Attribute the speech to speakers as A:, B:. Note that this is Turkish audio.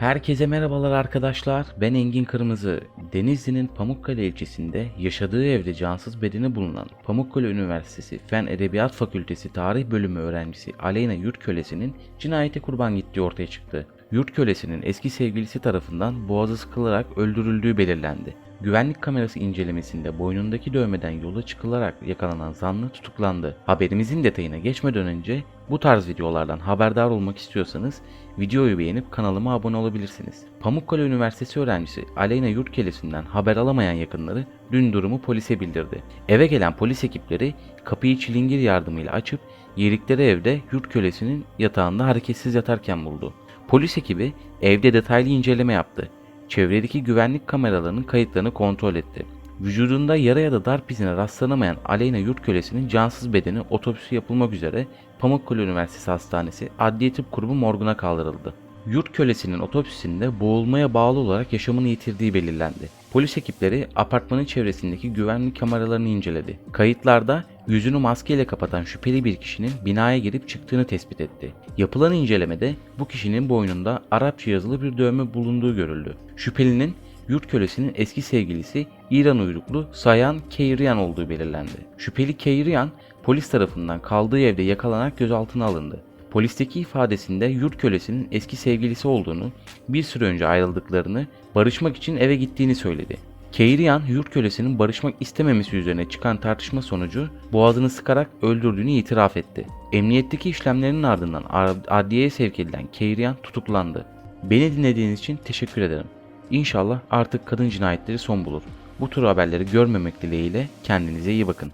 A: Herkese merhabalar arkadaşlar. Ben Engin Kırmızı. Denizli'nin Pamukkale ilçesinde yaşadığı evde cansız bedeni bulunan Pamukkale Üniversitesi Fen Edebiyat Fakültesi Tarih Bölümü öğrencisi Aleyna Yurtkölesi'nin cinayete kurban gittiği ortaya çıktı. Yurtkölesi'nin eski sevgilisi tarafından boğazı sıkılarak öldürüldüğü belirlendi. Güvenlik kamerası incelemesinde boynundaki dövmeden yola çıkılarak yakalanan zanlı tutuklandı. Haberimizin detayına geçmeden önce bu tarz videolardan haberdar olmak istiyorsanız videoyu beğenip kanalıma abone olabilirsiniz. Pamukkale Üniversitesi öğrencisi Aleyna Yurtkelesi'nden haber alamayan yakınları dün durumu polise bildirdi. Eve gelen polis ekipleri kapıyı çilingir yardımıyla açıp yedikleri evde Yurtkölesi'nin yatağında hareketsiz yatarken buldu. Polis ekibi evde detaylı inceleme yaptı. Çevredeki güvenlik kameralarının kayıtlarını kontrol etti. Vücudunda yara ya da darp izine rastlanamayan Aleyna Yurtkölesi'nin cansız bedeni otopsi yapılmak üzere Pamukkale Üniversitesi Hastanesi Adliye Tıp Kurumu morguna kaldırıldı. Yurt kölesinin otopsisinde boğulmaya bağlı olarak yaşamını yitirdiği belirlendi. Polis ekipleri apartmanın çevresindeki güvenlik kameralarını inceledi. Kayıtlarda yüzünü maskeyle kapatan şüpheli bir kişinin binaya girip çıktığını tespit etti. Yapılan incelemede bu kişinin boynunda Arapça yazılı bir dövme bulunduğu görüldü. Şüphelinin yurt kölesinin eski sevgilisi İran uyruklu Sayan Keirian olduğu belirlendi. Şüpheli Keirian polis tarafından kaldığı evde yakalanarak gözaltına alındı. Polisteki ifadesinde yurt kölesinin eski sevgilisi olduğunu, bir süre önce ayrıldıklarını, barışmak için eve gittiğini söyledi. Keirian, yurt kölesinin barışmak istememesi üzerine çıkan tartışma sonucu boğazını sıkarak öldürdüğünü itiraf etti. Emniyetteki işlemlerinin ardından ad- adliyeye sevk edilen Keirian tutuklandı. Beni dinlediğiniz için teşekkür ederim. İnşallah artık kadın cinayetleri son bulur. Bu tür haberleri görmemek dileğiyle kendinize iyi bakın.